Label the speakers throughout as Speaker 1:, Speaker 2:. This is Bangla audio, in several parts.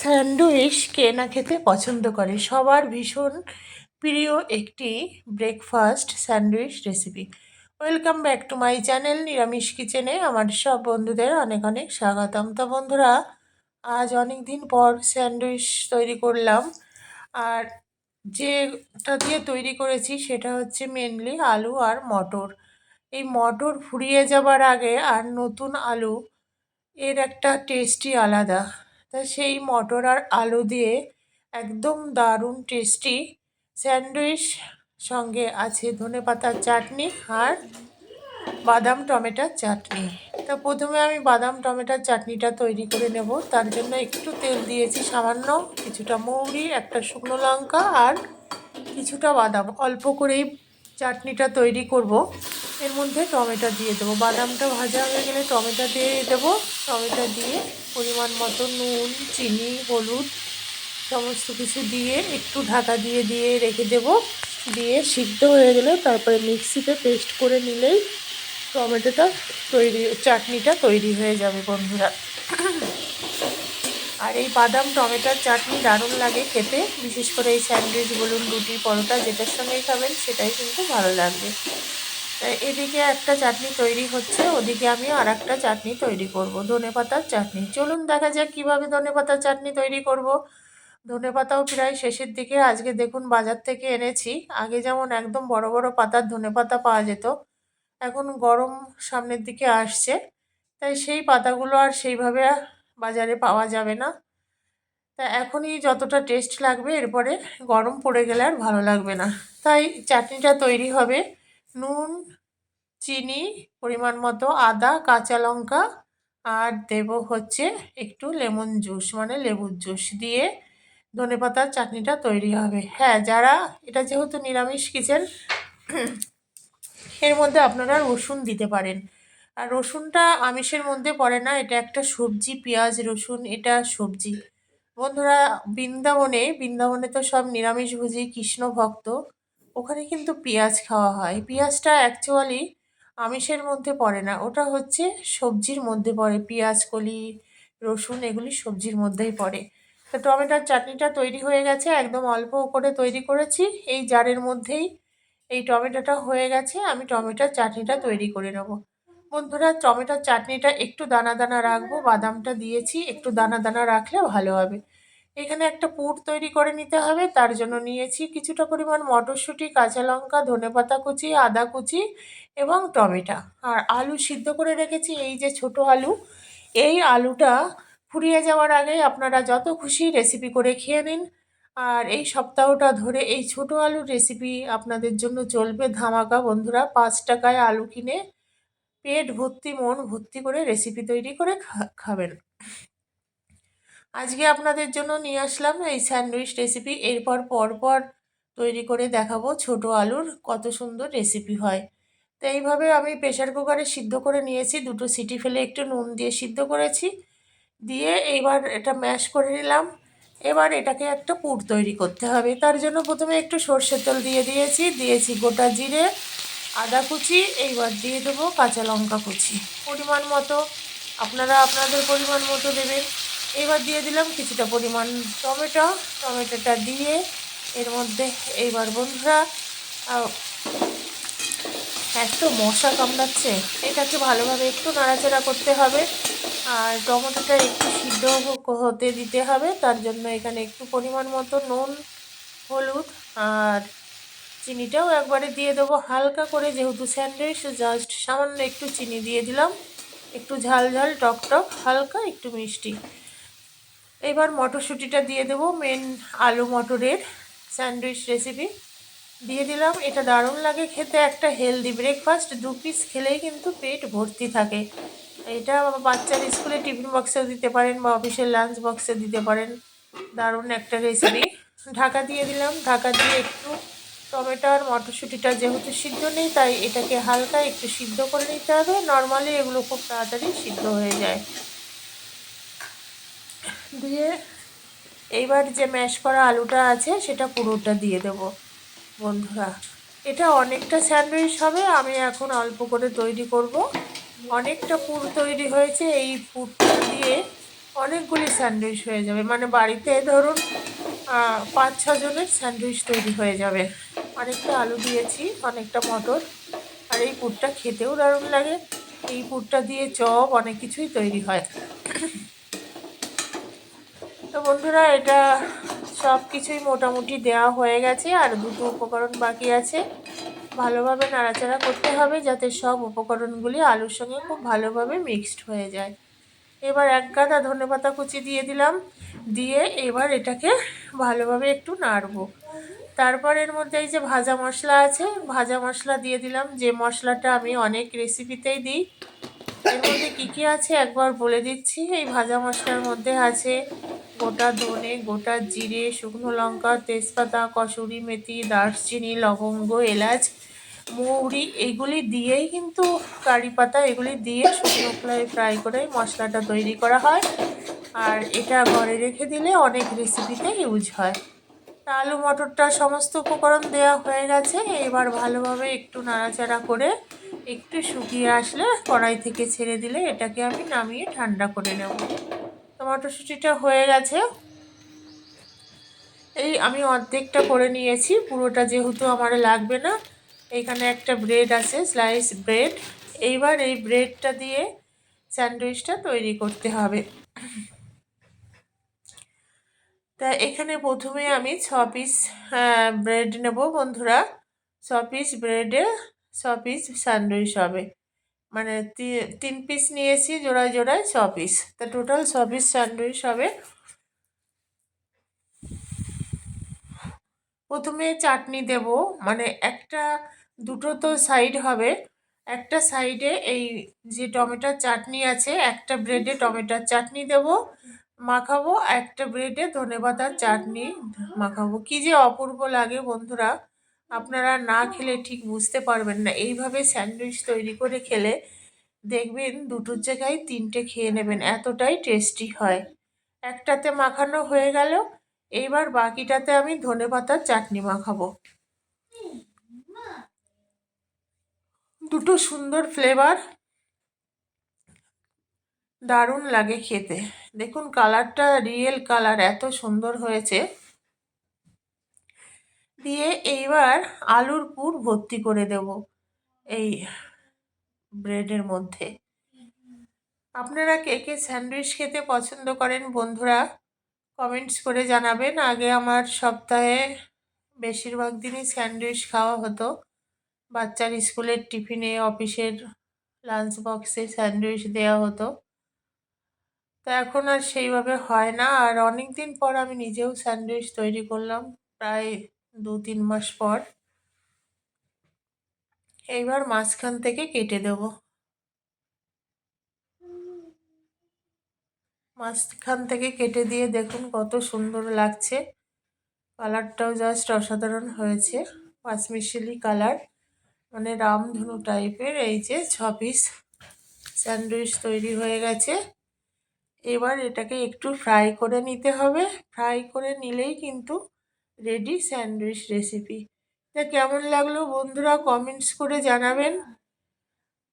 Speaker 1: স্যান্ডউইচ কে না খেতে পছন্দ করে? সবার ভীষণ প্রিয় একটি breakfast sandwich recipe welcome back to my channel নিরামিষ কিচেনে আমার সব বন্ধুদের অনেক অনেক স্বাগতম। তো বন্ধুরা, আজ অনেক দিন পর স্যান্ডউইচ তৈরি করলাম। আর যেটা দিয়ে তৈরি করেছি সেটা হচ্ছে মেনলি আলু আর মটর। এই মটর ফুরিয়ে যাবার আগে আর নতুন আলু, এর একটা টেস্টই আলাদা। তা সেই মটর আর আলু দিয়ে একদম দারুণ টেস্টি স্যান্ডউইচ সঙ্গে আছে ধনে পাতার চাটনি আর বাদাম টমেটোর চাটনি। তা প্রথমে আমি বাদাম টমেটোর চাটনিটা তৈরি করে নেব। তার জন্য একটু তেল দিয়েছি সামান্য কিছুটা মৌরি, একটা শুকনো লঙ্কা আর কিছুটা বাদাম। অল্প করেই চাটনিটা তৈরি করব। এর মধ্যে টমেটো দিয়ে দেবো। বাদামটা ভাজা হয়ে গেলে টমেটো দিয়ে দেবো। টমেটো দিয়ে পরিমাণ মতো নুন, চিনি, হলুদ সমস্ত কিছু দিয়ে একটু ঢাকা দিয়ে দিয়ে রেখে দেব। দিয়ে সিদ্ধ হয়ে গেলে তারপরে মিক্সিতে পেস্ট করে নিলেই টমেটোটা তৈরি, চাটনিটা তৈরি হয়ে যাবে বন্ধুরা। আর এই বাদাম, টমেটোর চাটনি দারুণ লাগে খেতে। বিশেষ করে এই স্যান্ডউইচ বলুন, রুটি, পরোটা, যেটার সঙ্গেই খাবেন, সেটাই কিন্তু ভালো লাগবে। এদিকে একটা চাটনি তৈরি হচ্ছে, ওদিকে আমি আর একটা চাটনি তৈরি করব। ধনে পাতার চাটনি। চলুন দেখা যাক কীভাবে ধনে পাতার চাটনি তৈরি করব। ধনে পাতাও প্রায় শেষের দিকে, আজকে দেখুন বাজার থেকে এনেছি। আগে যেমন একদম বড় বড় পাতার ধনে পাতা পাওয়া যেত, এখন গরম সামনের দিকে আসছে। তাই সেই পাতাগুলো আর সেইভাবে বাজারে পাওয়া যাবে না। তা এখনই যতটা টেস্ট লাগবে, এরপরে গরম পড়ে গেলে আর ভালো লাগবে না। তাই চাটনিটা তৈরি হবে। নুন, চিনি, পরিমাণ মতো আদা, কাঁচা লঙ্কা, আর দেব হচ্ছে একটু লেমন জুস মানে লেবুর জুস দিয়ে ধনে পাতার চাটনিটা তৈরি হবে। হ্যাঁ যারা, এটা যেহেতু নিরামিষ কিচেন, এর মধ্যে আপনারা রসুন দিতে পারেন। আর রসুনটা আমিষের মধ্যে পড়ে না, এটা একটা সবজি, পেঁয়াজ, রসুন, এটা সবজি। বন্ধুরা, বৃন্দাবনে বৃন্দাবনে তো সব নিরামিষভোজী কৃষ্ণ ভক্ত ওখানে কিন্তু পেঁয়াজ খাওয়া হয়। পেঁয়াজটা অ্যাকচুয়ালি আমিষের মধ্যে পড়ে না। ওটা হচ্ছে সবজির মধ্যে পড়ে। পেঁয়াজ, কলি, রসুন এগুলি সবজির মধ্যেই পড়ে। তো টমেটোর চাটনিটা তৈরি হয়ে গেছে। একদম অল্প করে তৈরি করেছি। এই জারের মধ্যেই এই টমেটোটা হয়ে গেছে। আমি টমেটোর চাটনিটা তৈরি করে নেব। বন্ধুরা, টমেটোর চাটনিটা একটু দানা দানা রাখব। বাদামটা দিয়েছি। একটু দানা দানা রাখলে ভালো হবে। এখানে একটা পুর তৈরি করে নিতে হবে, তার জন্য নিয়েছি কিছুটা পরিমাণ মটরশুঁটি, কাঁচা লঙ্কা, ধনেপাতা কুচি, আদা কুচি এবং টমেটো। আর আলু সিদ্ধ করে রেখেছি, এই যে ছোট আলু। এই আলুটা ফুরিয়ে যাওয়ার আগে আপনারা যত খুশি রেসিপি করে খেয়ে নিন। আর এই সপ্তাহটা ধরে এই ছোট আলুর রেসিপি আপনাদের জন্য চলবে ধামাকা। বন্ধুরা, পাঁচ টাকায় আলু কিনে পেট ভর্তি, মন ভর্তি করে রেসিপি তৈরি করে খাবেন। আজকে আপনাদের জন্য নিয়ে আসলাম এই স্যান্ডউইচ রেসিপি। এরপর পরপর তৈরি করে দেখাবো ছোট আলুর কত সুন্দর রেসিপি হয়। তো এইভাবে আমি প্রেশার কুকারে সিদ্ধ করে নিয়েছি, দুটো সিটি ফেলে একটু নুন দিয়ে সিদ্ধ করেছি। দিয়ে এইবার এটা ম্যাশ করে নিলাম। এবার এটাকে একটা পুর তৈরি করতে হবে। তার জন্য প্রথমে একটু সর্ষের তেল দিয়ে দিয়েছি। দিয়েছি গোটা জিরে, আদা কুচি, এইবার দিয়ে দেবো কাঁচা লঙ্কা কুচি। পরিমাণ মতো, আপনারা আপনাদের পরিমাণ মতো দেবেন। এবার দিয়ে দিলাম কিছুটা পরিমাণ টমেটো। টমেটোটা দিয়ে এর মধ্যে এইবার বন্ধুরা এত মশা কামড়াচ্ছে, এটাকে ভালোভাবে একটু নাড়াচাড়া করতে হবে। আর টমেটোটা একটু সিদ্ধ হতে দিতে হবে, তার জন্য এখানে একটু পরিমাণ মতো নুন, হলুদ আর চিনিটাও একবারে দিয়ে দেবো। হালকা করে যেহেতু স্যান্ডউইচ, জাস্ট সামান্য একটু চিনি দিয়ে দিলাম। একটু ঝাল ঝাল, টক টক, হালকা একটু মিষ্টি। এবার মটরশুঁটিটা দিয়ে দেবো মেন আলু মটরের স্যান্ডউইচ রেসিপি দিয়ে দিলাম, এটা দারুণ লাগে খেতে, একটা হেলদি ব্রেকফাস্ট দু পিস খেলেই কিন্তু পেট ভর্তি থাকে। এটা বাচ্চার স্কুলে টিফিন বক্সেও দিতে পারেন বা অফিসের লাঞ্চ বক্সে দিতে পারেন। দারুণ একটা রেসিপি ঢাকা দিয়ে দিলাম, ঢাকা দিয়ে একটু টমেটো আর মটরশুঁটিটা যেহেতু সিদ্ধ নেই, তাই এটাকে হালকা একটু সিদ্ধ করে নিতে হবে। নর্মালি এগুলো খুব তাড়াতাড়ি সিদ্ধ হয়ে যায়। দিয়ে এইবার যে ম্যাশ করা আলুটা আছে, সেটা পুরোটা দিয়ে দেব। বন্ধুরা, এটা অনেকটা স্যান্ডউইচ হবে, আমি এখন অল্প করে তৈরি করব। অনেকটা পুর তৈরি হয়েছে, এই পুরটা দিয়ে অনেকগুলি স্যান্ডউইচ হয়ে যাবে। মানে বাড়িতে ধরুন পাঁচ ছজনের স্যান্ডউইচ তৈরি হয়ে যাবে। অনেকটা আলু দিয়েছি, অনেকটা মটর, আর এই পুরটা খেতেও দারুণ লাগে। এই পুরটা দিয়ে চপ, অনেক কিছুই তৈরি হয়। বন্ধুরা, এটা সব কিছুই মোটামুটি দেওয়া হয়ে গেছে আর দুটো উপকরণ বাকি আছে। ভালোভাবে নাড়াচাড়া করতে হবে যাতে সব উপকরণগুলি আলুর সঙ্গে খুব ভালোভাবে মিক্সড হয়ে যায়। এবার এক গাদা ধনেপাতা কুচি দিয়ে দিলাম। দিয়ে এবার এটাকে ভালোভাবে একটু নাড়বো। তারপর এর মধ্যে এই যে ভাজা মশলা আছে, ভাজা মশলা দিয়ে দিলাম। যে মশলাটা আমি অনেক রেসিপিতেই দিই, এর মধ্যে কী কী আছে একবার বলে দিচ্ছি। এই ভাজা মশলার মধ্যে আছে গোটা ধনে, গোটা জিরে, শুকনো লঙ্কা, তেজপাতা, কসুরি মেথি, দারচিনি, লবঙ্গ, এলাচ, মৌরি, এগুলি দিয়েই কিন্তু কারি পাতা, এগুলি দিয়ে শুকনো খোলায় ফ্রাই করে মশলাটা তৈরি করা হয়। আর এটা ঘরে রেখে দিলে অনেক রেসিপিতে ইউজ হয়। তা আলু, মটরটা সমস্ত উপকরণ দেওয়া হয়ে গেছে। এবার ভালোভাবে একটু নাড়াচাড়া করে একটু শুকিয়ে আসলে কড়াই থেকে ছেড়ে দিলে এটাকে আমি নামিয়ে ঠান্ডা করে নেব। তো মটরশুঁটিটা হয়ে গেছে। এই আমি অর্ধেকটা করে নিয়েছি, পুরোটা যেহেতু আমার লাগবে না। এখানে একটা ব্রেড আছে স্লাইস ব্রেড এইবার এই ব্রেডটা দিয়ে স্যান্ডউইচটা তৈরি করতে হবে। তা এখানে প্রথমে আমি ছ পিস ব্রেড নেব বন্ধুরা। ছ পিস ব্রেডে ছ পিস স্যান্ডউইচ হবে। মানে তিন পিস নিয়েছি জোড়ায় জোড়ায় ছ পিস তা টোটাল ছ পিস স্যান্ডউইচ হবে। প্রথমে চাটনি দেব। মানে একটা, দুটো তো সাইড হবে। একটা সাইডে এই যে টমেটোর চাটনি আছে, একটা ব্রেডে টমেটোর চাটনি দেব, মাখাবো। একটা ব্রেডে ধনেপাতার চাটনি মাখাবো। কি যে অপূর্ব লাগে বন্ধুরা। আপনারা না খেলে ঠিক বুঝতে পারবেন না। এইভাবে স্যান্ডউইচ তৈরি করে খেলে দেখবেন দুটোর জায়গায় তিনটে খেয়ে নেবেন, এতটাই টেস্টি হয়। একটাতে মাখানো হয়ে গেল, এইবার বাকিটাতে আমি ধনেপাতার চাটনি মাখাবো। দুটো সুন্দর ফ্লেভার দারুণ লাগে খেতে। দেখুন কালারটা রিয়েল কালার এত সুন্দর হয়েছে। দিয়ে এইবার আলুর পুর ভর্তি করে দেব এই ব্রেডের মধ্যে। আপনারা কে কে স্যান্ডউইচ খেতে পছন্দ করেন বন্ধুরা, কমেন্টস করে জানাবেন। আগে আমার সপ্তাহে বেশিরভাগ দিনই স্যান্ডউইচ খাওয়া হতো। বাচ্চার স্কুলের টিফিনে, অফিসের লাঞ্চ বক্সে স্যান্ডউইচ দেওয়া হতো। তো এখন আর সেইভাবে হয় না। আর অনেক দিন পর আমি নিজেও স্যান্ডউইচ তৈরি করলাম। প্রায় দু তিন মাস পর এইবার মাঝখান থেকে কেটে দেব। মাঝখান থেকে কেটে দিয়ে দেখুন কত সুন্দর লাগছে। কালারটাও জাস্ট অসাধারণ হয়েছে। পাঁচমিশালি কালার মানে রামধনু টাইপের, এই যে ছ পিস স্যান্ডউইচ তৈরি হয়ে গেছে। এবার এটাকে একটু ফ্রাই করে নিতে হবে। ফ্রাই করে নিলেই কিন্তু রেডি স্যান্ডউইচ রেসিপি। তা কেমন লাগল বন্ধুরা কমেন্টস করে জানাবেন।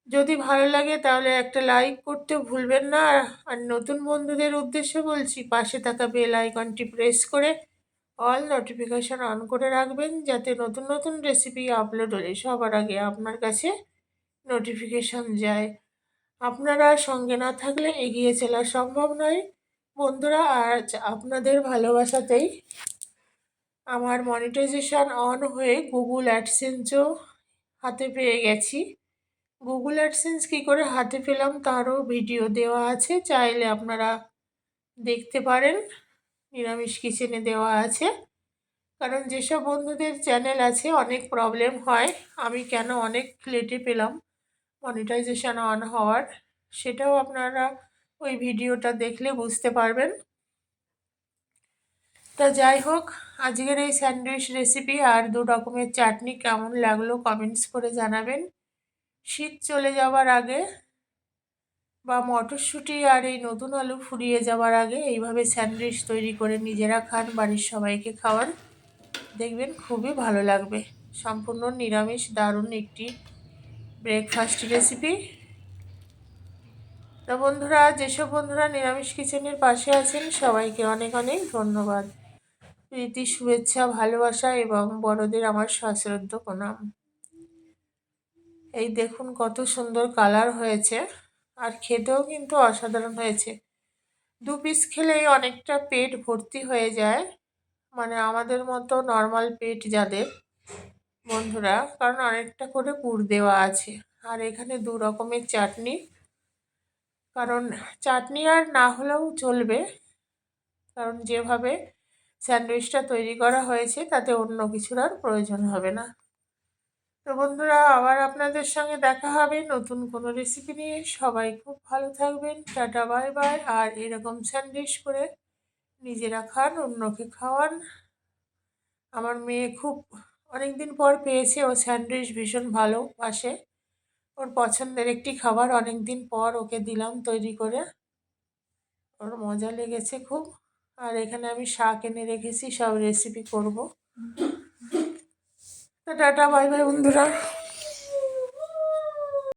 Speaker 1: যদি ভালো লাগে তাহলে একটা লাইক করতে ভুলবেন না। আর নতুন বন্ধুদের উদ্দেশ্যে বলছি, পাশে থাকা বেল আইকনটি প্রেস করে অল নোটিফিকেশান অন করে রাখবেন, যাতে নতুন নতুন রেসিপি আপলোড হলে সবার আগে আপনার কাছে নোটিফিকেশান যায়। আপনারা সঙ্গে না থাকলে এগিয়ে চলা সম্ভব নয়। বন্ধুরা, আজ আপনাদের ভালোবাসাতেই আমার মনিটাইজেশান অন হয়ে গুগল অ্যাডসেন্সও হাতে পেয়ে গেছি। গুগল অ্যাডসেন্স কী করে হাতে পেলাম তারও ভিডিও দেওয়া আছে, চাইলে আপনারা দেখতে পারেন। নিরামিষ কিচেনে দেওয়া আছে। কারণ যেসব বন্ধুদের চ্যানেল আছে, অনেক প্রবলেম হয়। আমি কেন অনেক লেটে পেলাম মনিটাইজেশান অন হওয়ার, সেটাও আপনারা ওই ভিডিওটা দেখলে বুঝতে পারবেন। তা যাই হোক, আজকের এই স্যান্ডউইচ রেসিপি আর দু রকমের চাটনি কেমন লাগল কমেন্টস করে জানাবেন। শীত চলে যাওয়ার আগে বা মটরশুঁটি আর এই নতুন আলু ফুরিয়ে যাওয়ার আগে এইভাবে স্যান্ডউইচ তৈরি করে নিজেরা খান, বাড়ির সবাইকে খাওয়ান। দেখবেন খুবই ভালো লাগবে। সম্পূর্ণ নিরামিষ, দারুণ একটি ব্রেকফাস্ট রেসিপি তো বন্ধুরা, যেসব বন্ধুরা নিরামিষ কিচেনের পাশে আছেন, সবাইকে অনেক অনেক ধন্যবাদ। প্রীতি, শুভেচ্ছা, ভালোবাসা এবং বড়দের আমার সশ্রদ্ধ প্রণাম। এই দেখুন কত সুন্দর কালার হয়েছে আর খেতেও কিন্তু অসাধারণ হয়েছে। দু পিস খেলেই অনেকটা পেট ভর্তি হয়ে যায় মানে আমাদের মতো নর্মাল পেট যাদের বন্ধুরা, কারণ অনেকটা করে পুর দেওয়া আছে। আর এখানে দু রকমের চাটনি, কারণ চাটনি আর না হলেও চলবে, কারণ যেভাবে স্যান্ডউইচটা তৈরি করা হয়েছে, তাতে অন্য কিছুর আর প্রয়োজন হবে না। তো বন্ধুরা, আবার আপনাদের সঙ্গে দেখা হবে নতুন কোনো রেসিপি নিয়ে। সবাই খুব ভালো থাকবেন, টাটা, বাই বাই। আর এরকম স্যান্ডউইচ করে নিজেরা খান, অন্যকে খাওয়ান। আমার মেয়ে খুব অনেক দিন পর পেয়েছে, ও স্যান্ডউইচ ভীষণ ভালো ভালোবাসে। ওর পছন্দের একটি খাবার অনেক দিন পর ওকে দিলাম তৈরি করে। ওর মজা লেগেছে খুব। আর এখানে আমি শাক এনে রেখেছি সব রেসিপি করব। টাটা বাই বাই বন্ধুরা।